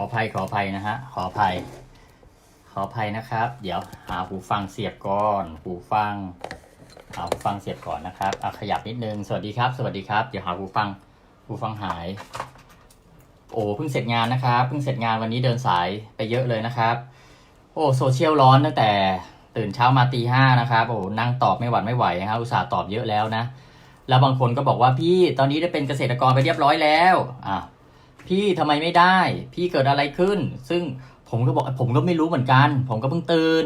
ออภัยขออภัยนะฮะ ขออภัย ขออภัยนะครับ เดี๋ยวหาหูฟังเสียบก่อน หูฟัง หาหูฟังเสียบก่อนนะครับอะขยับนิดนึง สวัสดีครับ สวัสดีครับ เดี๋ยวหาหูฟัง หูฟังหาย โอ้เพิ่งเสร็จงานนะครับ เพิ่งเสร็จงานวันนี้เดินสายไปเยอะเลยนะครับ โอ้โซเชียลร้อนตั้งแต่ตื่นเช้ามาตีห้านะครับ โอ้นั่งตอบไม่หวัดไม่ไหวนะครับ อุตส่าห์ตอบเยอะแล้วนะ แล้วบางคนก็บอกว่าพี่ ตอนนี้ได้เป็นเกษตรกรไปเรียบร้อยแล้ว อะ พี่ทำไมไม่ได้ พี่เกิดอะไรขึ้น ซึ่งผมก็บอกผมก็ไม่รู้เหมือนกัน ผมก็เพิ่งตื่น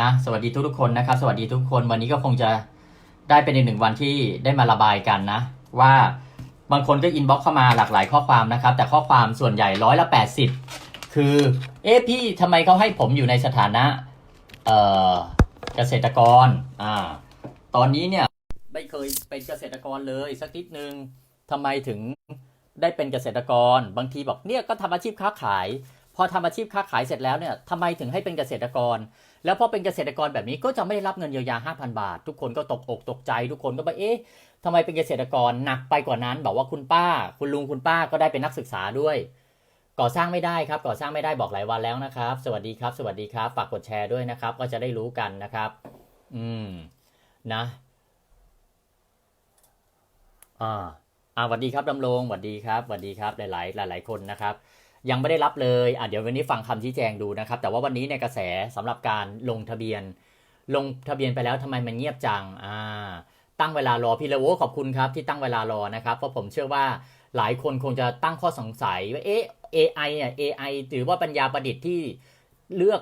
นะสวัสดีทุกทุกคนนะครับ สวัสดีทุกคนวันนี้ก็คงจะได้เป็นอีกหนึ่งวันที่ได้มาระบายกันนะ ว่าบางคนก็อินบ็อกเข้ามาหลากหลายข้อความนะครับ แต่ข้อความส่วนใหญ่ร้อยละแปดสิบคือเอ๊ะพี่ทำไมเขาให้ผมอยู่ในสถานะเอ่อเกษตรกรอ่าตอนนี้เนี่ยไม่เคยเป็นเกษตรกรเลยสักนิดนึงทำไมถึง ได้เป็นเกษตรกร บางทีบอกเนี่ยก็ทำอาชีพค้าขาย พอทำอาชีพค้าขายเสร็จแล้วเนี่ยทำไมถึงให้เป็นเกษตรกร แล้วพอเป็นเกษตรกรแบบนี้ก็จะไม่ได้รับเงินเยียวยา 5,000 บาท ทุกคนก็ตกอกตกใจ ทุกคนก็บอกเอ๊ะทำไมเป็นเกษตรกรหนักไปกว่านั้น บอกว่าคุณป้า คุณลุงคุณป้าก็ได้เป็นนักศึกษาด้วยก่อสร้างไม่ได้ครับก่อสร้างไม่ได้บอกหลายวันแล้วนะครับ สวัสดีครับ สวัสดีครับ ฝากกดแชร์ด้วยนะครับ ก็จะได้รู้กันนะครับ อืม นะ อ่า อ่าสวัสดีครับดำรงสวัสดีครับสวัสดีครับหลาย ๆ หลาย ๆ คนนะครับยังไม่ได้รับเลยอะเดี๋ยววันนี้ฟังคำชี้แจงดูนะครับ แต่ว่าวันนี้ในกระแสสำหรับการลงทะเบียน ลงทะเบียนไปแล้วทำไมมันเงียบจังอ่าตั้งเวลารอพี่เลโวขอบคุณครับที่ตั้งเวลารอนะครับเพราะผมเชื่อว่าหลายคนคงจะตั้งข้อสงสัยว่าเอ๊ะ AI เนี่ย AI หรือว่าปัญญาประดิษฐ์ที่เลือก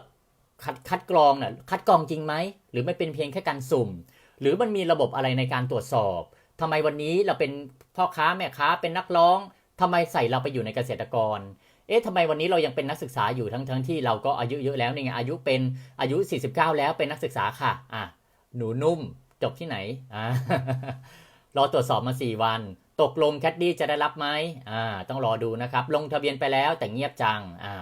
คัดคัดกรองน่ะคัดกรองจริงไหมหรือไม่เป็นเพียงแค่การสุ่ม หรือมันมีระบบอะไรในการตรวจสอบ ทำไมวันนี้เราเป็นพ่อค้าแม่ค้าเป็นนักร้องทำไมใส่เราไปอยู่ในเกษตรกร เอ๊ะทำไมวันนี้เรายังเป็นนักศึกษาอยู่ทั้งทั้งที่เราก็อายุเยอะแล้วนี่ไงอายุเป็นอายุ 49 แล้วเป็นนักศึกษาค่ะอะหนูนุ่มจบที่ไหนอ่ารอตรวจสอบมา 4 วัน ตกลงแคดดี้จะได้รับไหมอ่าต้องรอดูนะครับ ลงทะเบียนไปแล้วแต่เงียบจังอ่า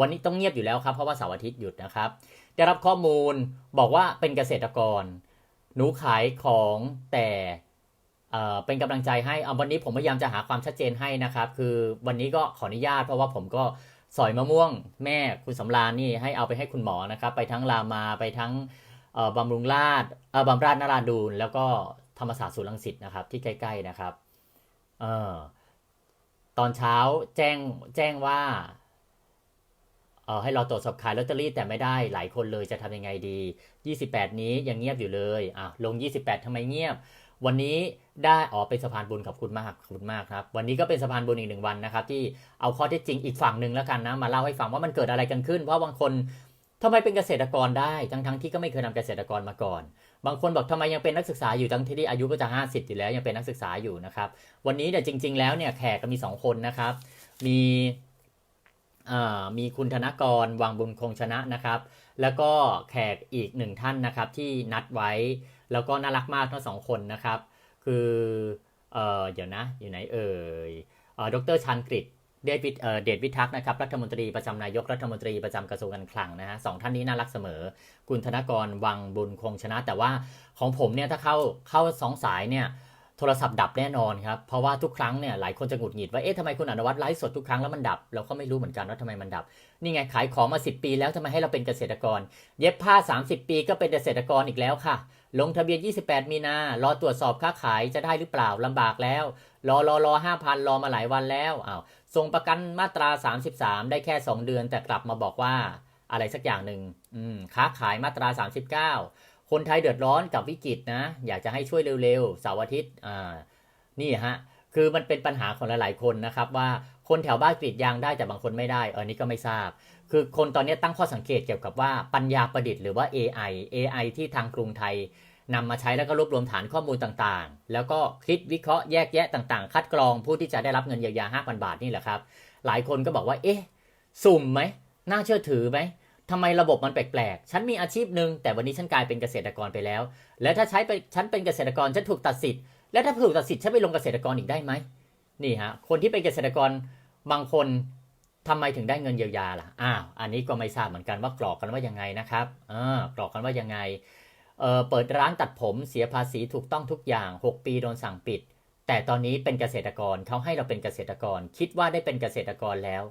วันนี้ต้องเงียบอยู่แล้วครับเพราะว่าเสาร์อาทิตย์หยุดนะครับ ได้รับข้อมูลบอกว่าเป็นเกษตรกร หนูขายของแต่ เอ่อเป็นกำลังใจให้เอาวันนี้ผมพยายามจะหาความชัดเจนให้นะครับ คือวันนี้ก็ขออนุญาตเพราะว่าผมก็สอยมะม่วง แม่คุณสำราญนี่ให้เอาไปให้คุณหมอนะครับ ไปทั้งรามาไปทั้งเอ่อบำรุงราชเอ่อบำราชนาราดูนแล้วก็ธรรมศาสตร์ศูนย์รังสิตนะครับ ที่ใกล้ ๆนะครับเออตอนเช้าแจ้งแจ้งว่าเออให้เราตรวจสอบขายลอตเตอรี่แต่ไม่ได้หลายคนเลยจะทำยังไงดี 28 นี้ยังเงียบอยู่เลยอะลง 28ทำไมเงียบ วันนี้ได้อ๋อเป็นสะพานบุญขอบคุณมากขอบคุณมากครับ วันนี้ก็เป็นสะพานบุญอีกหนึ่งวันนะครับ ที่เอาข้อเท็จจริงอีกฝั่งหนึ่งแล้วกันนะมาเล่าให้ฟังว่ามันเกิดอะไรกันขึ้น เพราะบางคนทำไมเป็นเกษตรกรได้ทั้งทั้งที่ก็ไม่เคยทำเกษตรกรมาก่อน บางคนบอกทำไมยังเป็นนักศึกษาอยู่ทั้งที่อายุก็จะ 50อยู่แล้วยังเป็นนักศึกษาอยู่นะครับ วันนี้เนี่ยจริง ๆ แล้วเนี่ยแขกก็มีสองคนนะครับ มีมีคุณธนกรวังบุญคงชนะนะครับ แล้วก็แขกอีกหนึ่งท่านนะครับที่นัดไว้ แล้วก็น่ารักมากทั้งสองคนนะครับ คือเอ่อเดี๋ยวนะ อยู่ไหนเอ่ยเอ่อดรชันกฤษเดวิดเอ่อเดวิทักษ์นะครับ รัฐมนตรีประจำนายกรัฐมนตรีประจำกระทรวงการคลังนะฮะสองท่านนี้น่ารักเสมอ คุณธนกรวังบุญคงชนะ แต่ว่าของผมเนี่ยถ้าเข้าเข้าสองสายเนี่ย โทรศัพท์ดับแน่นอนครับ เพราะว่าทุกครั้งเนี่ยหลายคนจะหงุดหงิดว่า เอ๊ะทำไมคุณอนุวัฒน์ไลฟ์สดทุกครั้งแล้วมันดับ เราก็ไม่รู้เหมือนกันว่าทำไมมันดับ นี่ไงขายของมา 10 ปีแล้วทำไมให้เราเป็นเกษตรกร เย็บผ้า 30 ปีก็เป็นเกษตรกรอีกแล้วค่ะ ลงทะเบียน 28 มีนา รอตรวจสอบค้าขายจะได้หรือเปล่าลำบากแล้ว รอรอรอ5,000รอมาหลายวันแล้วอ้าวส่งประกันมาตรา 33 ได้แค่ 2 เดือนแต่กลับมาบอกว่าอะไรสักอย่างหนึ่งอืมค้าขายมาตรา 39 คนไทยเดือดร้อนกับวิกฤตนะ อยากจะให้ช่วยเร็วๆเสาร์อาทิตย์อ่านี่ฮะคือมันเป็นปัญหาของหลายๆคนนะครับ ว่าคนแถวบ้านกรีดยางได้แต่บางคนไม่ได้เออนี่ก็ไม่ทราบ คือคนตอนนี้ตั้งข้อสังเกตเกี่ยวกับว่าปัญญาประดิษฐ์หรือว่า AI AI ที่ทางกรุงไทยนำมาใช้แล้วก็รวบรวมฐานข้อมูลต่างๆ แล้วก็คิดวิเคราะห์แยกแยะต่างๆ คัดกรองผู้ที่จะได้รับเงินเยียวยา5,000 บาทนี่แหละครับ หลายคนก็บอกว่า เอ๊ะ สุ่มไหม น่าเชื่อถือไหม ทำไมระบบมันแปลกๆ ฉันมีอาชีพหนึ่งแต่วันนี้ฉันกลายเป็นเกษตรกรไปแล้ว แล้วถ้าใช้ไปฉันเป็นเกษตรกรฉันถูกตัดสิทธิ์ แล้วถ้าถูกตัดสิทธิ์ฉันไปลงเกษตรกรอีกได้ไหมนี่ฮะ คนที่เป็นเกษตรกรบางคนทำไมถึงได้เงินเยียวยาล่ะ อ้าว อันนี้ก็ไม่ทราบเหมือนกันว่ากรอกกันว่ายังไงนะครับอ่ากรอกกันว่ายังไงเอ่อเปิดร้านตัดผมเสียภาษีถูกต้องทุกอย่าง 6 ปีโดนสั่งปิด แต่ตอนนี้เป็นเกษตรกรเขาให้เราเป็นเกษตรกร คิดว่าได้เป็นเกษตรกรแล้ว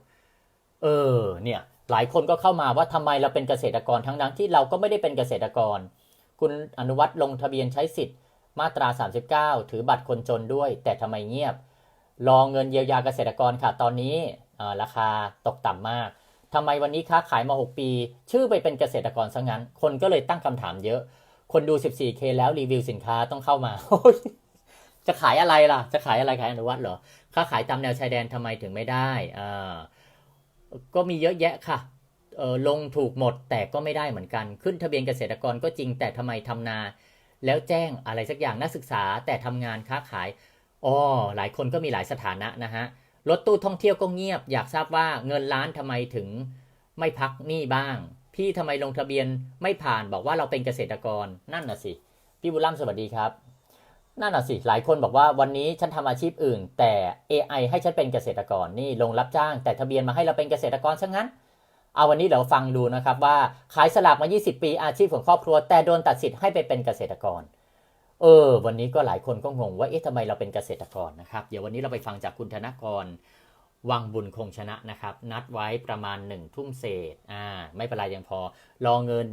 เออ เนี่ย หลายคนก็เข้ามาว่าทำไมเราเป็นเกษตรกรทั้งนั้นที่เราก็ไม่ได้เป็นเกษตรกร คุณอนุวัฒน์ลงทะเบียนใช้สิทธิ์ มาตรา 39 ถือบัตรคนจนด้วย แต่ทำไมเงียบ รอเงินเยียวยาเกษตรกรค่ะตอนนี้ราคาตกต่ำมากทำไมวันนี้ค้าขายมา 6 ปี ชื่อไปเป็นเกษตรกรซะงั้น คนก็เลยตั้งคำถามเยอะ คนดู 14K แล้วรีวิวสินค้าต้องเข้ามาจะขายอะไรล่ะ จะขายอะไรขายอนุวัฒน์เหรอ ค้าขายตามแนวชายแดนทำไมถึงไม่ได้อ่า ก็มีเยอะแยะค่ะลงถูกหมดแต่ก็ไม่ได้เหมือนกัน ขึ้นทะเบียนเกษตรกรก็จริงแต่ทำไมทำนา แล้วแจ้งอะไรสักอย่างนักศึกษาแต่ทำงานค้าขายอ๋อหลายคนก็มีหลายสถานะนะฮะรถตู้ท่องเที่ยวก็เงียบ อยากทราบว่าเงินล้านทำไมถึงไม่พักหนี้บ้าง พี่ทำไมลงทะเบียนไม่ผ่านบอกว่าเราเป็นเกษตรกรนั่นน่ะสิ พี่บุญล่ำสวัสดีครับ นั่นน่ะสิ หลายคนบอกว่าวันนี้ฉันทำอาชีพอื่น แต่ AI ให้ฉันเป็นเกษตรกรนี่ลงรับจ้าง แต่ทะเบียนมาให้เราเป็นเกษตรกรซะงั้น เอาวันนี้เดี๋ยวฟังดูนะครับว่าขายสลากมา 20 ปีอาชีพของครอบครัว แต่โดนตัดสิทธิ์ให้ไปเป็นเกษตรกร เออ วันนี้ก็หลายคนก็งงว่าเอ๊ะทำไมเราเป็นเกษตรกรนะครับ เดี๋ยววันนี้เราไปฟังจากคุณธนกร วังบุญคงชนะนะครับ นัดไว้ประมาณหนึ่งทุ่มเศษอ่าไม่เป็นไรยังพอรอเงิน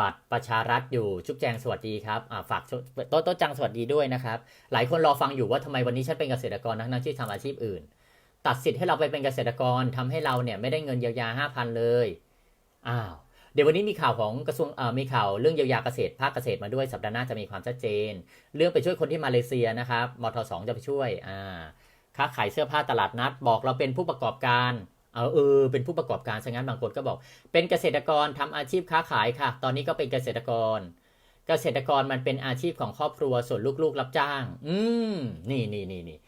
บัตรประชารัฐอยู่ชุบแจงสวัสดีครับฝากโต๊ะโต๊ะจังสวัสดีด้วยนะครับ หลายคนรอฟังอยู่ว่าทำไมวันนี้ฉันเป็นเกษตรกรทั้งที่ทำอาชีพอื่น ตัดสิทธิ์ให้เราไปเป็นเกษตรกรทำให้เราเนี่ยไม่ได้เงินเยียวยาห้าพันเลยอ้าวเดี๋ยววันนี้มีข่าวของกระทรวงมีข่าวเรื่องเยียวยาเกษตรภาคเกษตรมาด้วยสัปดาห์หน้าจะมีความชัดเจน เรื่องไปช่วยคนที่มาเลเซียนะครับมทสองจะไปช่วยอ่าค้าขายเสื้อผ้าตลาดนัด บอกเราเป็นผู้ประกอบการ เออเออเป็นผู้ประกอบการซะงั้นบางคนก็บอก เป็นเกษตรกรทำอาชีพค้าขายค่ะ ตอนนี้ก็เป็นเกษตรกร เกษตรกรมันเป็นอาชีพของครอบครัวส่วนลูกๆรับจ้าง อืมนี่นี่นี่นี่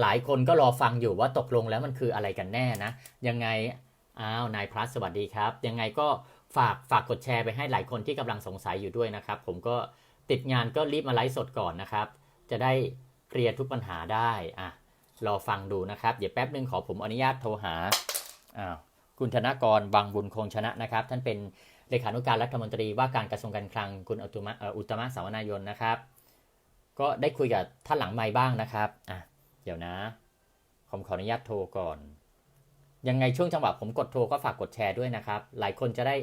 หลายคนก็รอฟังอยู่ว่าตกลงแล้วมันคืออะไรกันแน่นะ ยังไงอ้าวนายพลัสสวัสดีครับ ยังไงก็ฝากฝากกดแชร์ไปให้หลายคนที่กำลังสงสัยอยู่ด้วยนะครับ ผมก็ติดงานก็รีบมาไลฟ์สดก่อนนะครับ จะได้เคลียร์ทุกปัญหาได้อะรอฟังดูนะครับ เดี๋ยวแป๊บนึงขอผมอนุญาตโทรหา อ้าวคุณธนกรบางบุญคงชนะนะครับ ท่านเป็นเลขานุการรัฐมนตรีว่าการกระทรวงการคลังคุณอุตมะอุตมะสาวนายนนะครับ ก็ได้คุยกับท่านหลังไม้บ้างนะครับอะเดี๋ยวนะผมขออนุญาตโทรก่อน ยังไงช่วงจังหวะผมกดโทรก็ฝากกดแชร์ด้วยนะครับ หลายคนจะได้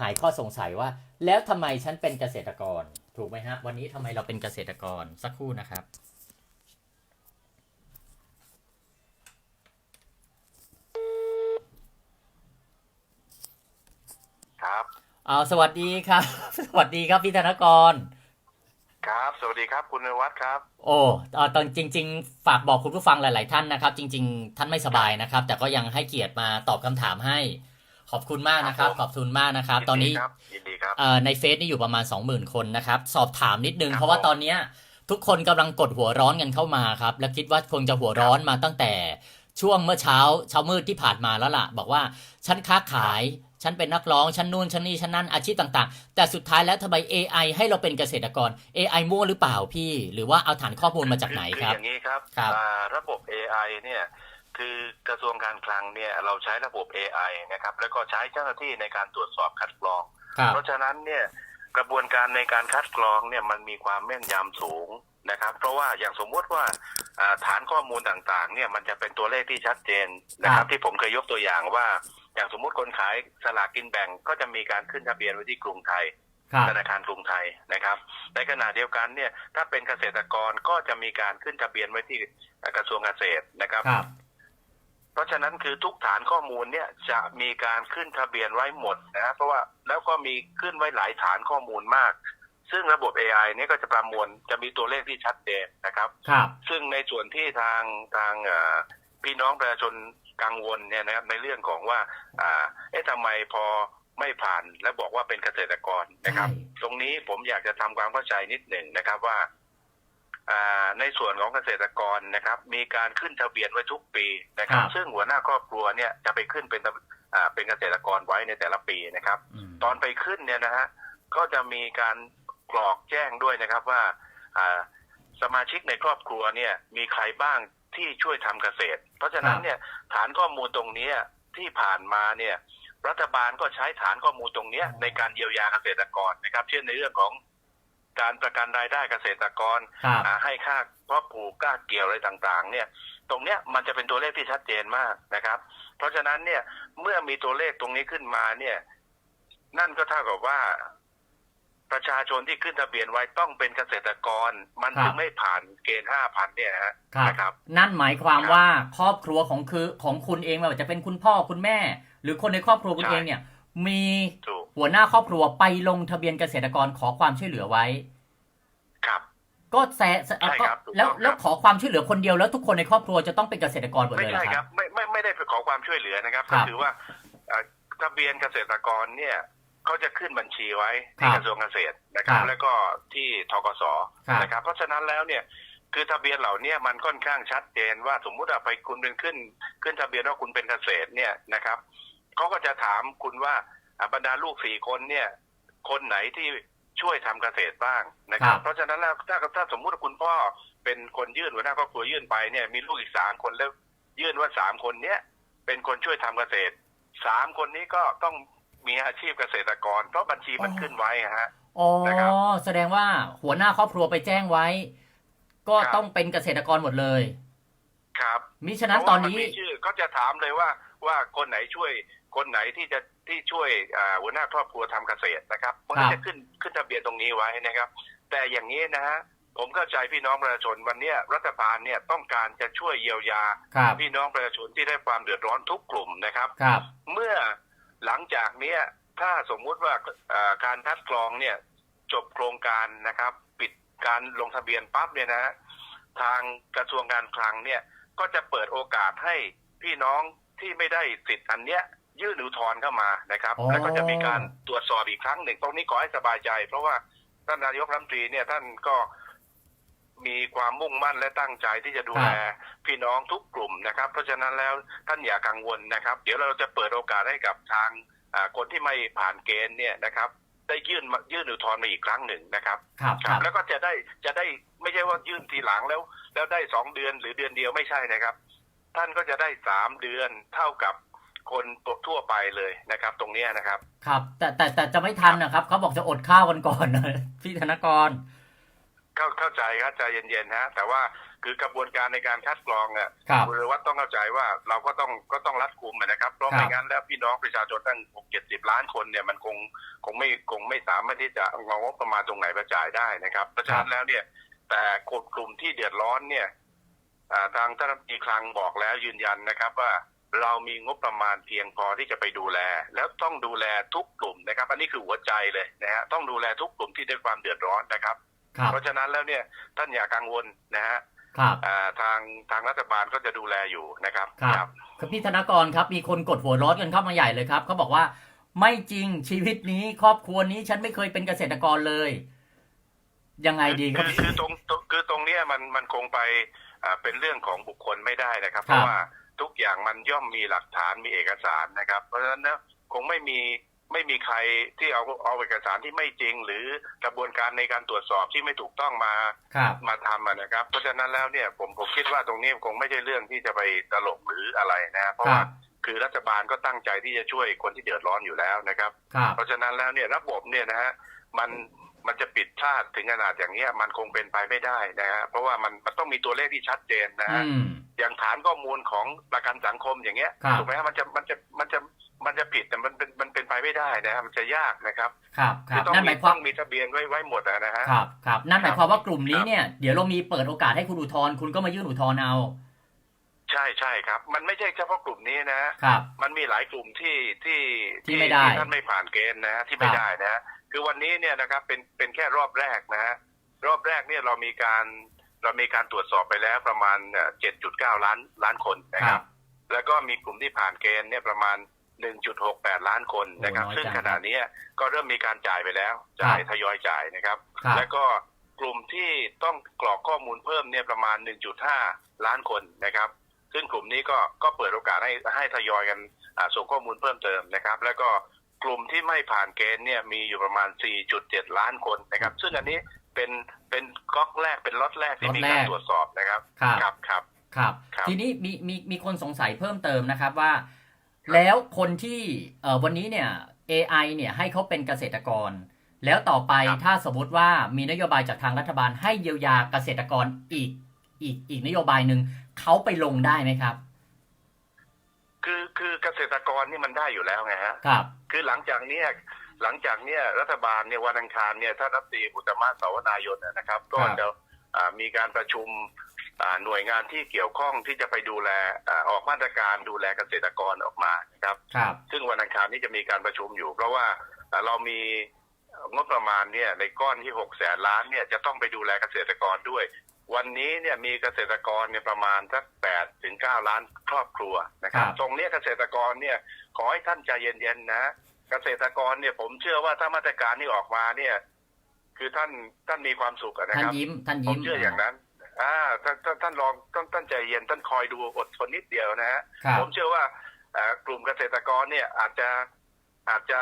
หายข้อสงสัยว่า แล้วทำไมฉันเป็นเกษตรกร ถูกไหมฮะวันนี้ทำไมเราเป็นเกษตรกรสักครู่นะครับ เอาสวัสดีครับ สวัสดีครับพี่ธนกร ครับ สวัสดีครับคุณนวัดครับ โอ้เอ่อตอนจริง ๆ ฝากบอกคุณผู้ฟังหลาย ๆ ท่านนะครับ จริง ๆ ท่านไม่สบายนะครับ แต่ก็ยังให้เกียรติมาตอบคำถามให้ ขอบคุณมากนะครับครับผมขอบคุณมากนะครับ ตอนนี้ยิดีครับยินดีครับเอ่อในเฟซนี่อยู่ประมาณ 20,000 คนนะครับ สอบถามนิดนึงครับเพราะว่าผมตอนเนี้ยทุกคนกำลังกดหัวร้อนกันเข้ามาครับ และคิดว่าคงจะหัวร้อนมาตั้งแต่ช่วงเมื่อเช้าเช้ามืดที่ผ่านมาแล้วล่ะ บอกว่าฉันค้าขาย ฉันเป็นนักร้อง ฉันนู่น ฉันนี่ ฉันนั่น อาชีพต่างๆ แต่สุดท้ายแล้วทำไม AI ให้เราเป็นเกษตรกร AI มั่วหรือเปล่าพี่ หรือว่าเอาฐานข้อมูลมาจากไหนอครับอย่างนี้ครับครับอ่าระบบ AI เนี่ยคือกระทรวงการคลังเนี่ยเราใช้ระบบ AI นะครับแล้วก็ใช้เจ้าหน้าที่ในการตรวจสอบคัดกรองครับเพราะฉะนั้นเนี่ยกระบวนการในการคัดกรองเนี่ยมันมีความแม่นยำสูงนะครับ เพราะว่าอย่างสมมติว่าอ่าฐานข้อมูลต่างๆเนี่ยมันจะเป็นตัวเลขที่ชัดเจนนะครับ ที่ผมเคยยกตัวอย่างว่า อย่างสมมติคนขายสลากกินแบ่งก็จะมีการขึ้นทะเบียนไว้ที่กรุงไทยครับธนาคารกรุงไทยนะครับ ในขณะเดียวกันเนี่ยถ้าเป็นเกษตรกรก็จะมีการขึ้นทะเบียนไว้ที่กระทรวงเกษตรนะครับครับเพราะฉะนั้นคือทุกฐานข้อมูลเนี่ยจะมีการขึ้นทะเบียนไว้หมดนะเพราะว่าแล้วก็มีขึ้นไว้หลายฐานข้อมูลมาก ซึ่งระบบ AI เนี่ยก็จะประมวลจะมีตัวเลขที่ชัดเจนนะครับครับซึ่งในส่วนที่ทางทางเอ่อพี่น้องประชาชน กังวลเนี่ยนะครับในเรื่องของว่าอ่าเอ๊ะทำไมพอไม่ผ่านแล้วบอกว่าเป็นเกษตรกรนะครับใช่ตรงนี้ผมอยากจะทำความเข้าใจนิดหนึ่งนะครับว่าอ่าในส่วนของเกษตรกรนะครับ มีการขึ้นทะเบียนไว้ทุกปีนะครับครับซึ่งหัวหน้าครอบครัวเนี่ยจะไปขึ้นเป็นอ่าเป็นเกษตรกรไว้ในแต่ละปีนะครับอืมตอนไปขึ้นเนี่ยนะฮะก็จะมีการกรอกแจ้งด้วยนะครับว่าอ่าสมาชิกในครอบครัวเนี่ยมีใครบ้าง ที่ช่วยทำเกษตร เพราะฉะนั้นเนี่ยฐานข้อมูลตรงเนี้ยที่ผ่านมาเนี่ยรัฐบาลก็ใช้ฐานข้อมูลตรงเนี้ยในการเยียวยาเกษตรกรนะครับ เช่นในเรื่องของการประกันรายได้เกษตรกรครับอ่าให้ค่าเพราะปลูกกล้าเกี่ยวอะไรต่างๆ เนี่ย ตรงเนี้ยมันจะเป็นตัวเลขที่ชัดเจนมากนะครับ เพราะฉะนั้นเนี่ยเมื่อมีตัวเลขตรงนี้ขึ้นมาเนี่ย นั่นก็เท่ากับว่า ประชาชนที่ขึ้นทะเบียนไว้ต้องเป็นเกษตรกร มันครับถึงไม่ผ่านเกณฑ์ห้าพันเนี่ยนะฮะครับนะครับ นั่นหมายความครับว่าครอบครัวของคือของคุณเองไม่ว่าจะเป็นคุณพ่อคุณแม่ หรือคนในครอบครัวคุณใช่เองเนี่ย มีถูกหัวหน้าครอบครัวไปลงทะเบียนเกษตรกรขอความช่วยเหลือไว้ ครับ ก็แซะแซะใช่ก็ครับถูกต้องแล้วครับแล้วขอความช่วยเหลือคนเดียวแล้วทุกคนในครอบครัวจะต้องเป็นเกษตรกรหมดไม่เลยเหรใช่อคครัรับบไม่ไม่ไม่ได้ไปขอความช่วยเหลือนะครับครัก็บคือว่าเอ่อทะเบียนเกษตรกรเนี่ย เขาจะขึ้นบัญชีไว้คที่รับกระทรวงเกษตรนะครับครับแล้วก็ที่ทกสครับนะครับ เพราะฉะนั้นแล้วเนี่ยคือทะเบียนเหล่าเนี้มันค่อนข้างชัดเจนว่าสมมุติว่าไปคุณเป็นขึ้น ขึ้นทะเบียนว่าคุณเป็นเกษตรเนี่ยนะครับเขาก็จะถามคุณว่าอะบรรดาลูกสี่คนเนี่ย คนไหนที่ช่วยทำเกษตรบ้างนะครับ เพราะฉะนั้นแล้วถ้าถ้าสมมุติว่าคุณพ่อเป็นคนยื่นหัวหน้าครอบครัวยื่นไปเนี่ยมีลูกอีกสามคนแล้วยื่นว่าสามคนเนี้ยเป็นคนช่วยทำเกษตรสามคนนี้ก็ต้อง มีอาชีพเกษตรกร เพราะบัญชีมันขึ้นไว้ฮะอ๋อนะครับแสดงว่าหัวหน้าครอบครัวไปแจ้งไว้ ก็ครับต้องเป็นเกษตรกรหมดเลย ครับมิฉะนั้นตอนนี้เพราะว่ามัมีชื่อก็จะถามเลยว่าว่าคนไหนช่วยคนไหนที่จะที่ช่วยอ่าหัวหน้าครอบครัวทำเกษตรนะครับมันก็ครับจะขึ้นขึ้นทะเบียนตรงนี้ไว้นะครับ แต่อย่างนี้นะฮะผมเข้าใจพี่น้องประชาชนวันเนี้ยรัฐบาลเนี่ยต้องการจะช่วยเยียวยาครับพี่น้องประชาชนที่ได้ความเดือดร้อนทุกกลุ่มนะครับครับเมื่อ หลังจากเนี้ยถ้าสมมุติว่าเอ่อการคัดกรองเนี่ยจบโครงการนะครับ ปิดการลงทะเบียนปั๊บเนี่ยนะฮะทางกระทรวงการคลังเนี่ยก็จะเปิดโอกาสให้พี่น้องที่ไม่ได้สิทธิ์อันเนี้ยยื่นอุทธรณ์เข้ามานะครับอ๋อแล้วก็จะมีการตรวจสอบอีกครั้งหนึ่งตรงนี้ขอให้สบายใจ เพราะว่าท่านนายกรัฐมนตรีเนี่ยท่านก็ มีความมุ่งมั่นและตั้งใจที่จะดูแลพี่น้องทุกกลุ่มนะครับ เพราะฉะนั้นแล้วท่านอย่ากังวลนะครับ เดี๋ยวเราจะเปิดโอกาสให้กับทางอ่าคนที่ไม่ผ่านเกณฑ์เนี่ยนะครับ ได้ยื่นมายื่นอุทธรณ์มาอีกครั้งหนึ่งนะครับครับครับ แล้วก็จะได้จะได้ไม่ใช่ว่ายื่นทีหลังแล้ว แล้วได้สองเดือนหรือเดือนเดียวไม่ใช่นะครับ ท่านก็จะได้สามเดือนเท่ากับคนทั่วไปเลยนะครับ ตรงเนี้ยนะครับ ครับ แต่แต่แต่จะไม่ทันนะครับเขาบอกจะอดข้าวกันก่อนนะพี่ธนกร เข้าเข้าใจครับใจเย็นๆฮะแต่ว่าคือกระบวนการในการคัดกรองเนี่ยครับคุณวัฒน์ต้องเข้าใจว่าเราก็ต้องก็ต้องรัดกุมนะครับเพราะครับไม่งั้นแล้วพี่น้องประชาชนตั้งหกเจ็ดสิบล้านคนเนี่ยมันคงคงไม่คงไม่สามารถที่จะเอางบประมาณตรงไหนมาจ่ายได้นะครับเพราะฉะนั้นแล้วเนี่ย แต่กลุ่มกลุ่มที่เดือดร้อนเนี่ยอ่าทางท่านรัฐมนตรีคลังบอกแล้วยืนยันนะครับว่าเรามีงบประมาณเพียงพอที่จะไปดูแล แล้วต้องดูแลทุกกลุ่มนะครับ อันนี้คือหัวใจเลยนะฮะต้องดูแลทุกกลุ่มที่ได้ความเดือดร้อนนะครับครับ เพราะฉะนั้นแล้วเนี่ยท่านอย่ากังวลนะฮะครับอ่าทางทางรัฐบาลก็จะดูแลอยู่นะครับ ครับคือพี่ธนกรครับมีคนกดหัวร้อนกันเข้ามาใหญ่เลยครับเขาบอกว่าไม่จริงชีวิตนี้ครอบครัวนี้ฉันไม่เคยเป็นเกษตรกรเลย ยังไงดีครับคือคือตรงตรงคือตรงเนี้ยมันมันคงไปอ่าเป็นเรื่องของบุคคลไม่ได้นะครับครับ เพราะว่าทุกอย่างมันย่อมมีหลักฐานมีเอกสารนะครับ เพราะฉะนั้นเนี่ยคงไม่มี ไม่มีใครที่เอาเอาเอกสารที่ไม่จริง หรือกระบวนการในการตรวจสอบที่ไม่ถูกต้องมาครับมาทำอะนะครับ เพราะฉะนั้นแล้วเนี่ยผมผมคิดว่าตรงนี้คงไม่ใช่เรื่องที่จะไปตลกหรืออะไรนะเพราะครัว่าบคือรัฐบาลก็ตั้งใจที่จะช่วยคนที่เดือดร้อนอยู่แล้วนะครับครับ เพราะฉะนั้นแล้วเนี่ยระบบเนี่ยนะฮะมันมันจะปิดพลาดถึงขนาดอย่างเนี้ยมันคงเป็นไปไม่ได้นะฮะเพราะว่ามันมันต้องมีตัวเลขที่ชัดเจนนะอืฮะมอย่างฐานข้อมูลของประกันสังคมอย่างเงี้ยครับถูกไหมฮะมันจะมันจะมันจะ มันจะผิดแต่มันเป็นมันเป็นไปไม่ได้นะฮะมันจะยากนะครับ ครับคคืรัอบต้องนั่นหมีมายควาต้มองมีทะเบียนไว้ไว้หมดอะนะฮะครับครับนั่นหมายความว่ากลุ่มนี้ครับเนี่ยเดี๋ยวเรามีเปิดโอกาสให้คุณอุทธรณ์คุณก็มายื่นอุทธรณ์เอาใช่ใช่ครับ มันไม่ใช่เฉพาะกลุ่มนี้นะฮะครับมันมีหลายกลุ่มที่ที่ที่ไม่ได้ที่ท่านไม่ผ่านเกณฑ์นะฮะที่ไม่ครับได้นะฮะคือวันนี้เนี่ยนะครับเป็นเป็นแค่รอบแรกนะฮะรอบแรกเนี่ยเรามีการเรามีการตรวจสอบไปแล้วประมาณเจ็ดจุดเก้าล้านล้านคนนะคครัรับบแล้วก็มีกลุ่มที่ผ่านเกณฑ์เนี่ยประมาณ 1.68 ล้านคนนะครับ โอ้น้อยซึ่งจังขณะนี้ก็เริ่มมีการจ่ายไปแล้ว จ่ายครับ ทยอยจ่ายนะครับ ครับ แล้วก็กลุ่มที่ต้องกรอกข้อมูลเพิ่มเนี่ยประมาณ 1.5 ล้านคนนะครับ ซึ่งกลุ่มนี้ก็ก็เปิดโอกาสให้ให้ทยอยกันอ่าส่งข้อมูลเพิ่มเติมนะครับ แล้วก็กลุ่มที่ไม่ผ่านเกณฑ์เนี่ยมีอยู่ประมาณ 4.7 ล้านคนนะครับ ซึ่งอันนี้เป็นเป็นก๊อกแรกเป็นล็อตแรกที่มีการล็อตแรก ตรวจสอบนะครับครับ ครับ ครับ ครับ ครับ ทีนี้มีมีมีคนสงสัยเพิ่มเติมนะครับว่า แล้วคนที่เอ่อวันนี้เนี่ย AI เนี่ยให้เขาเป็นเกษตรกร แล้วต่อไปครับถ้าสมมติว่ามีนโยบายจากทางรัฐบาลให้เยียวยาเกษตรกรอีกอีกอีกนโยบายหนึ่งเขาไปลงได้ไหมครับ คือคือเกษตรกรนี่มันได้อยู่แล้วไงฮะครับ คือหลังจากเนี้ยหลังจากเนี้ยรัฐบาลเนี่ยวันอังคารเนี่ยถ้ารัฐมนตรีอุตตมะสาวนายนเนี่ยนะครับ ก็จะอ่ามีการประชุมอ่า หน่วยงานที่เกี่ยวข้องที่จะไปดูแลอ่าออกมาตรการดูแลเกษตรกรออกมานะครับครับ ซึ่งวันอังคารนี้จะมีการประชุมอยู่ เพราะว่าอ่าเรามีงบประมาณเนี่ยในก้อนที่หกแสนล้านเนี่ยจะต้องไปดูแลเกษตรกรด้วย วันนี้เนี่ยมีเกษตรกรเนี่ยประมาณสักแปดถึงเก้าล้านครอบครัวนะครับครับตรงเนี้ยเกษตรกรเนี่ยขอให้ท่านใจเย็นๆนะเกษตรกรเนี่ยผมเชื่อว่าถ้ามาตรการนี้ออกมาเนี่ย คือท่านท่านมีความสุขอะนะท่านครับยิ้มท่านผมยิ้มเชื่ออย่างนั้น อ่าท่านท่านท่านลองต้องท่านใจเย็นท่านคอยดูอดทนนิดเดียวนะฮะครับผมเชื่อว่าเอ่อกลุ่มเกษตรกรเนี่ยอาจจะอาจจะ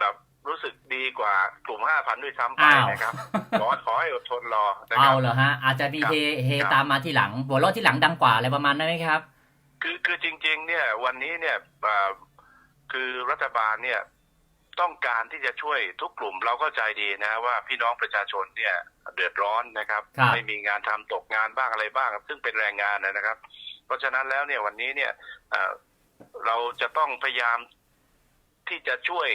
แบบรู้สึกดีกว่ากลุ่มห้าพันด้วยซ้ำไปอ้าว นะครับขอขอให้อดทนรอนะคเอารับ เหรอฮะ อาจจะมีครับเฮเฮครับ ตามมาทีหลังหัวเราะที่หลังดังกว่าอะไรประมาณนั้นไหมครับ คือคือจริง ๆ เนี่ยวันนี้เนี่ยเอ่อคือรัฐบาลเนี่ย ต้องการที่จะช่วยทุกกลุ่มเราเข้าใจดีนะว่าพี่น้องประชาชนเนี่ยเดือดร้อนนะครับ ครับไม่มีงานทำตกงานบ้างอะไรบ้าง ซึ่งเป็นแรงงานนะครับ เพราะฉะนั้นแล้วเนี่ยวันนี้เนี่ยเอ่อเราจะต้องพยายามที่จะช่วย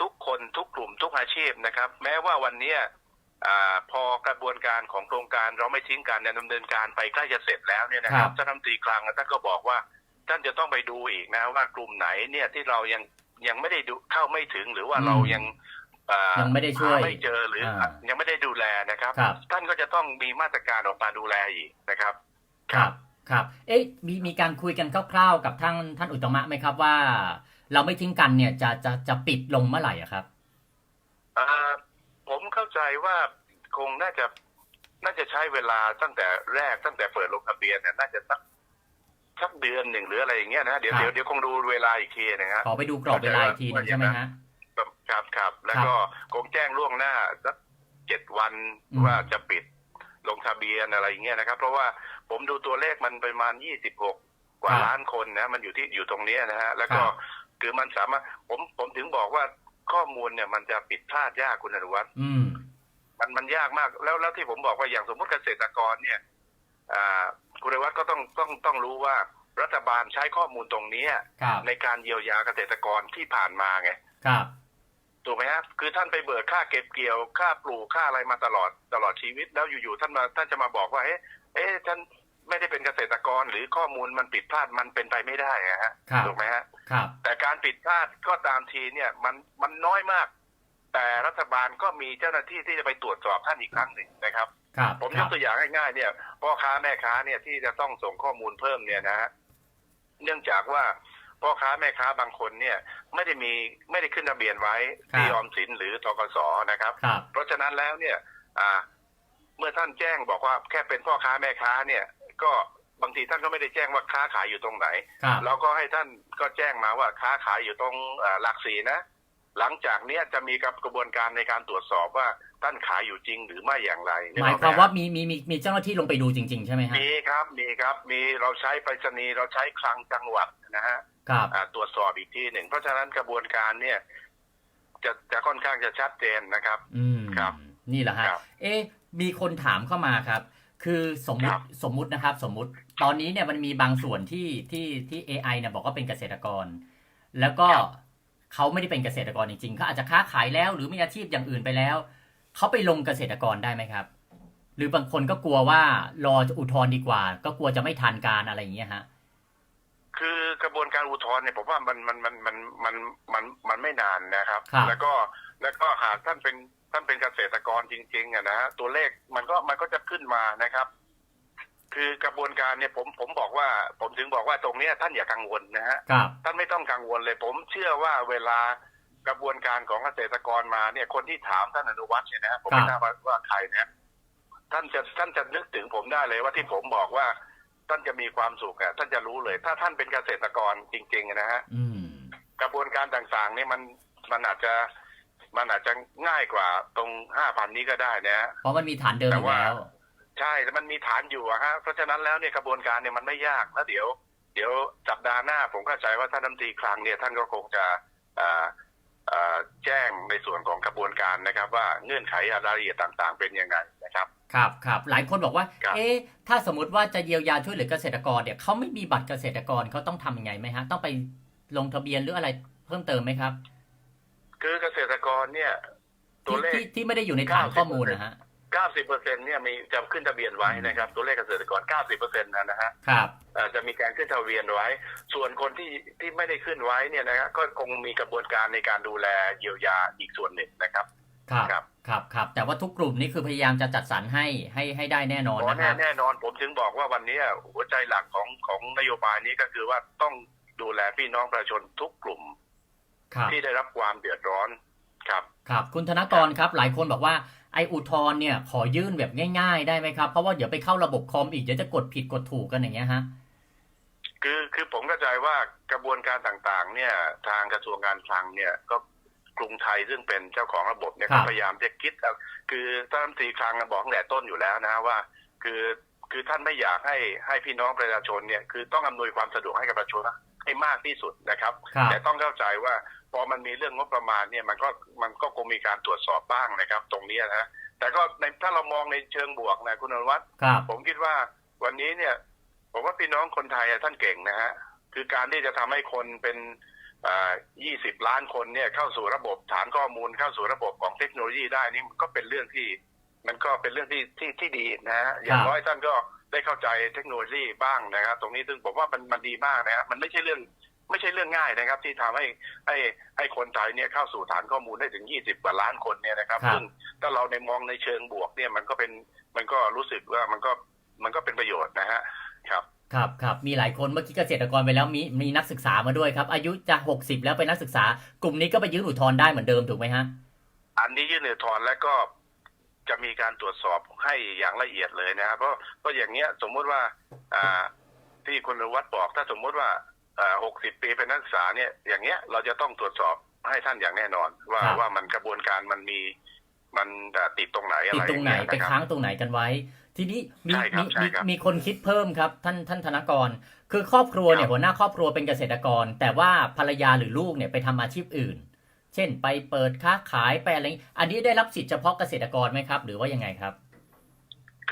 ทุกคนทุกกลุ่มทุกอาชีพนะครับ แม้ว่าวันเนี้ยอาพอกระบวนการของโครงการเราไม่ทิ้งกันเนี่ยดำเนินการไปใกล้จะเสร็จแล้วเนี่ยนะครับครับท่านรัฐมนตรีคลังท่านก็บอกว่า ท่านจะต้องไปดูอีกนะว่ากลุ่มไหนเนี่ยที่เรายัง ยังไม่ได้ดูเข้าไม่ถึงหรือว่าอืมเรายังอ่ายังไม่ได้ช่วยหาไม่เจอหรืออายังไม่ได้ดูแลนะครับครับ ท่านก็จะต้องมีมาตรการออกมาดูแลอีกนะครับ ครับครับ เอ๊ะมีมีการคุยกันคร่าวๆ กับท่านท่านอุตตมะไหมครับว่า เราไม่ทิ้งกันเนี่ยจะจะจะปิดลงเมื่อไหร่อะครับอ่าผมเข้าใจว่าคงน่าจะน่าจะใช้เวลาตั้งแต่แรกตั้งแต่เปิดลงทะเบียนเนี่ยน่าจะสัก สักเดือนหนึ่งหรืออะไรอย่างเงี้ยนะเดี๋ยวครับ เดี๋ยวเดี๋ยวคงดูเวลาอีกทีนะฮะ ขอไปดูกรอบเวลาอีกทีหนึงใช่ไหมฮะครับครับแล้วก็คงแจ้งล่วงหน้าสักเจ็ดวันอืม ว่าจะปิดลงทะเบียนอะไรอย่างเงี้ยนะครับ เพราะว่าผมดูตัวเลขมันประมาณยี่สิบหกกว่าล้านคนนะ มันอยู่ที่อยู่ตรงเนี้ยนะฮะแล้วก็คือมันสามารถผมผมถึงบอกว่าข้อมูลเนี่ยมันจะปิดพลาดยากคุณอนุวัฒน์อืม มันมันยากมากแล้วแล้วที่ผมบอกว่าอย่างสมมติเกษตรกรเนี่ย อ่า คุณอนุวัฒน์ก็ต้องต้องต้องรู้ว่ารัฐบาลใช้ข้อมูลตรงเนี้ยครับในการเยียวยาเกษตรกรที่ผ่านมาไงครับถูกไหมฮะคือท่านไปเบิกค่าเก็บเกี่ยวค่าปลูกค่าอะไรมาตลอดตลอดชีวิตแล้วอยู่ๆท่านมาท่านจะมาบอกว่าเอ๊ะเอ๊ะท่านไม่ได้เป็นเกษตรกรหรือข้อมูลมันผิดพลาดมันเป็นไปไม่ได้อะฮะครับถูกไหมฮะครับแต่การผิดพลาดก็ตามทีเนี่ยมันมันน้อยมาก แต่รัฐบาลก็มีเจ้าหน้าที่ที่จะไปตรวจสอบท่านอีกครั้งหนึ่งนะครับ ครับผมคยรักบตัวอย่างง่ายๆเนี่ยพ่อค้าแม่ค้าเนี่ยที่จะต้องส่งข้อมูลเพิ่มเนี่ยนะฮะเนื่องจากว่าพ่อค้าแม่ค้าบางคนเนี่ยไม่ได้มีไม่ได้ขึ้นทะเบียนไว้ที่ออมสินหรือทกสนะครับครับ เพราะฉะนั้นแล้วเนี่ย อ่า เมื่อท่านแจ้งบอกว่าแค่เป็นพ่อค้าแม่ค้าเนี่ย ก็บางทีท่านก็ไม่ได้แจ้งว่าค้าขายอยู่ตรงไหนครับเราก็ให้ท่านก็แจ้งมาว่าค้าขายอยู่ตรงอ่าหลักสี่นะ หลังจากเนี้ยจะมีกับกระบวนการในการตรวจสอบว่าท่านขายอยู่จริงหรือไม่อย่างไรนึกหอมายอกความไหว่ามีมีมีมีเจ้าหน้าที่ลงไปดูจริง ๆ ใช่ไหมฮะมีครับมีครับมีเราใช้ไปรษณีย์เราใช้คลังจังหวัดนะฮะครับอ่าตรวจสอบอีกทีหนึ่งเพราะฉะนั้นกระบวนการเนี่ย จะจะค่อนข้างจะชัดเจนนะครับ อืมครับ นี่แหละฮะครับเอ๊ะมีคนถามเข้ามาครับ คือสมมุครัติบสมมุตินะครับ สมมุติตอนนี้เนี่ยมันมีบางส่วนที่ที่ที่ AI เนี่ยบอกว่าเป็นเกษตรกร แล้วก็ เขาไม่ได้เป็นเกษตรกรจริงๆเขาอาจจะค้าขายแล้ว หรือมีอาชีพอย่างอื่นไปแล้วเขาไปลงเกษตรกรได้ไหมครับ หรือบางคนก็กลัวว่ารออุทธรณ์ดีกว่า ก็กลัวจะไม่ทันการอะไรอย่างเงี้ยฮะคือกระบวนการอุทธรณ์เนี่ยผมว่ามันมันมันมันมันมันมันไม่นานนะครับครับแล้วก็แล้วก็หากท่านเป็นท่านเป็นเกษตรกรจริงๆอะนะฮะตัวเลขมันก็มันก็จะขึ้นมานะครับ คือกระบวนการเนี่ยผมผมบอกว่า ผมถึงบอกว่าตรงเนี้ยท่านอย่ากังวลนะฮะครับ ท่านไม่ต้องกังวลเลย ผมเชื่อว่าเวลากระบวนการของเกษตรกรมาเนี่ยคนที่ถามท่านอนุวัฒน์เนี่ยนะฮะผมไม่ทราบว่าว่าใครนะ ท่านจะท่านจะนึกถึงผมได้เลยว่าที่ผมบอกว่า ท่านจะมีความสุขอะท่านจะรู้เลย ถ้าท่านเป็นเกษตรกรจริง ๆ นะฮะอืม กระบวนการต่างๆเนี่ยมันมันอาจจะมันอาจจะง่ายกว่าตรงห้าพันนี้ก็ได้นะฮะ เพราะมันมีฐานเดิมอยู่แล้ว ใช่แต่มันมีฐานอยู่อะฮะเพราะฉะนั้นแล้วเนี่ยกระบวนการเนี่ยมันไม่ยากแล้วเดี๋ยว เดี๋ยวสัปดาห์หน้าผมเข้าใจว่าท่านรัฐมนตรีคลังเนี่ยท่านก็คงจะอ่าเอ่อแจ้งในส่วนของกระบวนการนะครับ ว่าเงื่อนไขรายละเอียดต่างๆ เป็นยังไงนะครับ ครับครับหลายคนบอกว่าครับเอ๊ะถ้าสมมติว่าจะเยียวยาช่วยเหลือเกษตรกรเนี่ยเขาไม่มีบัตรเกษตรกรเขาต้องทำยังไงไหมฮะต้องไปลงทะเบียนหรืออะไรเพิ่มเติมไหมครับ คือเกษตรกรเนี่ย ตัวที่เลขที่ที่ไม่ได้อยู่ในฐานข้อมูลนะฮะ 90เปอร์เซ็นเนี่ยมีจะขึ้นทะเบียนไว้นะครับ ตัวเลขเกษตรกร 90เปอร์เซ็นต์นะนะฮะครับเอ่อจะมีการขึ้นทะเบียนไว้ ส่วนคนที่ที่ไม่ได้ขึ้นไว้เนี่ยนะครับก็คงมีกระบวนการในการดูแลเยียวยาอีกส่วนหนึ่งนะครับครับครับครับครับแต่ว่าทุกกลุ่มนี่คือพยายามจะจัดสรรให้ให้ให้ได้แน่นอนอ๋อนะคแน่รับแน่นอนผมถึงบอกว่าวันนี้หัวใจหลักของของนโยบายนี้ก็คือว่าต้องดูแลพี่น้องประชาชนทุกกลุ่มครับที่ได้รับความเดือดร้อนครับ ครับ คุณธนกรครับ หลายคนบอกว่า ไออุทธรณ์เนี่ยขอยื่นแบบง่ายๆ ได้ไหมครับ เพราะว่าเดี๋ยวไปเข้าระบบคอมอีกเดี๋ยวจะกดผิดกดถูกกันอย่างเงี้ยฮะคือคือผมเข้าใจว่ากระบวนการต่างๆ เนี่ย ทางกระทรวงการคลังเนี่ยก็กรุงไทยซึ่งเป็นเจ้าของระบบเนี่ยครัก็บพยายามจะคิดเอาคือท่านรัฐมนตรีคลังบอกตั้งแต่ต้นอยู่แล้วนะว่า คือคือท่านไม่อยากให้ให้พี่น้องประชาชนเนี่ยคือต้องอำนวยความสะดวกให้กับประชาชนให้มากที่สุดนะครับครับแต่ต้องเข้าใจว่า พอมันมีเรื่องงบประมาณเนี่ยมันก็มันก็คงมีการตรวจสอบบ้างนะครับ ตรงเนี้ยนะแต่ก็ในถ้าเรามองในเชิงบวกนะคุณอนุวัฒน์ครับผมคิดว่าวันนี้เนี่ยผมว่าพี่น้องคนไทยอะท่านเก่งนะฮะคือการที่จะทำให้คนเป็นยี่สิบล้านคนเนี่ยเข้าสู่ระบบฐานข้อมูลเข้าสู่ระบบของเทคโนโลยีได้นี่มันก็เป็นเรื่องที่ มันก็เป็นเรื่องที่ที่ที่ดีนะฮะอย่างน้อยท่านก็ได้เข้าใจเทคโนโลยีบ้างนะครับ ตรงนี้ซึ่งผมว่ามันมันดีมากนะฮะมันไม่ใช่เรื่อง ไม่ใช่เรื่องง่ายนะครับ ที่ทำให้ให้ให้คนไทยเนี่ยเข้าสู่ฐานข้อมูลได้ถึงยี่สิบกว่าล้านคนเนี่ยนะครับครับ ซึ่งถ้าเราในมองในเชิงบวกเนี่ยมันก็เป็นมันก็รู้สึกว่ามันก็มันก็เป็นประโยชน์นะฮะครับครับครับมีหลายคนเมื่อกี้เกษตรกรไปแล้วมีมีนักศึกษามาด้วยครับ อายุจะ 60 แล้วเป็นนักศึกษากลุ่มนี้ก็ไปยื่นอุทธรณ์ได้เหมือนเดิมถูกไหมฮะอันนี้ยื่นอุทธรณ์แล้วก็จะมีการตรวจสอบให้อย่างละเอียดเลยนะครับเพราะเพราะอย่างเงี้ยสมมุติว่าอ่าที่คุณอนุวัฒน์บอกถ้าสมมุติว่าอ่า หกสิบปีเป็นนักศึกษาเนี่ยอย่างเงี้ยเราจะต้องตรวจสอบให้ท่านอย่างแน่นอน ว่าครับ ว่ามันกระบวนการมันมีมันอ่าติดตรงไหนอะไรติดตรงไหนอย่าไปเยนะครับค้างตรงไหนกันไว้ ทีนี้มีใช่ครัมีบใช่มีครับมีคนคิดเพิ่มครับ ท่านท่านธนกร คือครอบครัวเนี่ยครับ หัวหน้าครอบครัวเป็นเกษตรกร แต่ว่าภรรยาหรือลูกเนี่ยไปทำอาชีพอื่น เช่น ไปเปิดค้าขายไปอะไรอันนี้ได้รับสิทธิ์เฉพาะเกษตรกรไหมครับ หรือว่ายังไงครับ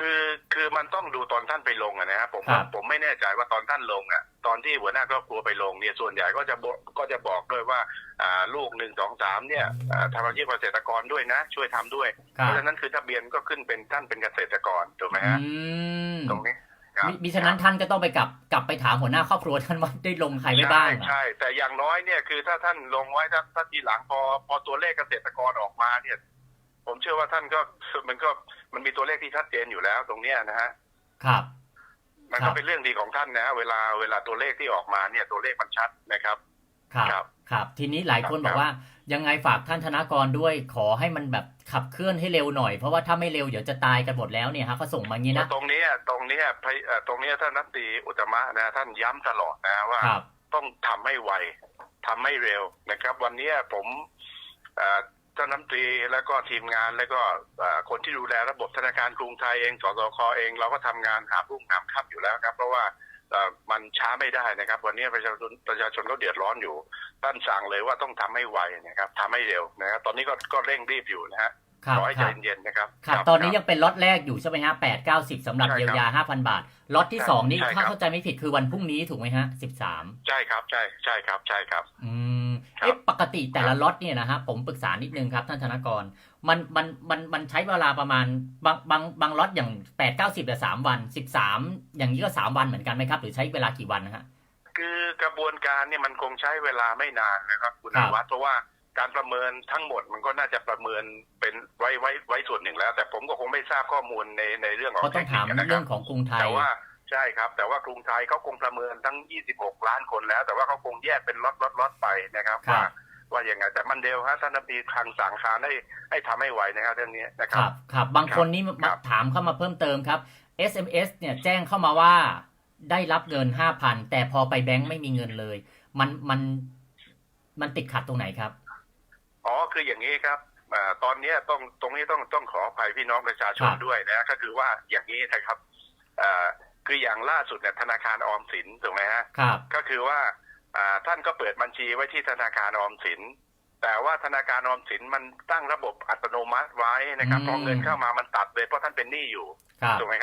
คือคือมันต้องดูตอนท่านไปลงอะนะครับผมครับ ผมไม่แน่ใจว่าตอนท่านลงอะ ตอนที่หัวหน้าครอบครัวไปลงเนี่ยส่วนใหญ่ก็จะบอกก็จะบอกด้วยว่าอ่าลูกหนึ่งสองสามเนี่ยอ่าทำอาชีพเกษตรกรด้วยนะ ช่วยทำด้วยครัเพบราะฉะนั้นคือทะเบียนก็ขึ้นเป็นท่านเป็นเกษตรกรถูกไหมฮะอืมตรงนี้ครับมิมิฉะนั้นท่านก็ต้องไปกลับกลับไปถามหัวหน้าครอบครัวท่านว่าได้ลงใครไว้บ้าง ใช่อะใช่ แต่อย่างน้อยเนี่ยคือถ้าท่านลงไว้ถ้าถ้าทีหลังพอพอตัวเลขเกษตรกรออกมาเนี่ย ผมเชื่อว่าท่านก็มันก็มันมีตัวเลขที่ชัดเจนอยู่แล้วตรงเนี้ยนะฮะครับ มันครัก็บเป็นเรื่องดีของท่านนะฮะเวลาเวลาตัวเลขที่ออกมาเนี่ยตัวเลขมันชัดนะครับ ครับ ครับครับทีนี้หลายคนครับบอกว่ายังไงฝากท่านธนากรด้วยขอให้มันแบบขับเคลื่อนให้เร็วหน่อย เพราะว่าถ้าไม่เร็วเดี๋ยวจะตายกันหมดแล้วเนี่ยฮะเขาส่งมางี้นะตรงเนี้ยตรงเนี้ยพยเอ่อตรงเนี้ยท่านรัฐมนตรีอุตตมะนะท่านย้ำตลอดนะว่าครับต้องทำให้ไวทำให้เร็วนะครับ วันเนี้ยผมเอ่อ ท่านรัฐมนตรีแล้วก็ทีมงานแล้วก็เอ่อคนที่ดูแลระบบธนาคารกรุงไทยเองสสคเอง เราก็ทำงานหารุ่งหามค่ำอยู่แล้วครับ เพราะว่าเอ่อมันช้าไม่ได้นะครับ วันนี้ประชาชนประชาชนก็เดือดร้อนอยู่ท่านสั่งเลยว่าต้องทำให้ไวนะครับทำให้เร็วนะครับตอนนี้ก็ก็เร่งรีบอยู่นะฮะครับขอให้คใจรับเย็นๆนะครับครับครับตอนนี้ครับยังเป็นล็อตแรกอยู่ใช่ไหมฮะแปดเก้าสิบสำหรับใช่ครับเยียวยาห้าพันบาทล็อตที่สองนี้ใช่ครับถ้าเข้าใจไม่ผิดคือวันพรุ่งนี้ถูกไหมฮะสิบสามใช่ครับใช่ใช่ครับใช่ครับ อืมครับ เอ๊ะปกติแต่ละล็อตเนี่ยนะฮะผมปรึกษานิดนึงครับท่านธนากร มันมันมันมันใช้เวลาประมาณบางบางบางล็อตอย่างแปดเก้าสิบแต่สามวันสิบสามอย่างนี้ก็สามวันเหมือนกันไหมครับ หรือใช้เวลากี่วันนะฮะคือกระบวนการเนี่ยมันคงใช้เวลาไม่นานนะครับคุณครัอาบวัฒน์เพราะว่าการประเมินทั้งหมดมันก็น่าจะประเมินเป็นไว้ไว้ไว้ส่วนหนึ่งแล้ว แต่ผมก็คงไม่ทราบข้อมูลในในเรื่องของเขาต้องถามทคนิคนะคเรื่รัอบงของกรุงไทยแต่ว่า ใช่ครับ แต่ว่ากรุงไทยเขาคงประเมินทั้ง 26 ล้านคนแล้ว แต่ว่าเขาคงแยกเป็นล็อตล็อตล็อตไปนะครับครับ ว่าว่าอย่างไงแต่มันเร็วฮะท่านนปีคลังสั่งการให้ให้ทำให้ไวนะครับเรื่องนี้นะคครับ รับครับบางคนนี่คมารับถามเข้ามาเพิ่มเติมครับ SMS เนี่ยแจ้งเข้ามาว่าได้รับเงินห้าพันแต่พอไปแบงค์ไม่มีเงินเลย มันมันมันติดขัดตรงไหนครับ อ๋อคืออย่างนี้ครับอ่าตอนเนี้ยต้องตรงนี้ต้องต้องขออภัยพี่น้องประชาชนครับ ด้วยนะก็คือว่าอย่างนี้นะครับอ่า คืออย่างล่าสุดเนี่ยธนาคารออมสินถูกไหมฮะครับ ก็คือว่าอ่าท่านก็เปิดบัญชีไว้ที่ธนาคารออมสิน แต่ว่าธนาคารออมสินมันตั้งระบบอัตโนมัติไว้นะครับอืมพอเงินเข้ามามันตัดเลยเพราะท่านเป็นหนี้อยู่ครับถูกไหมครับ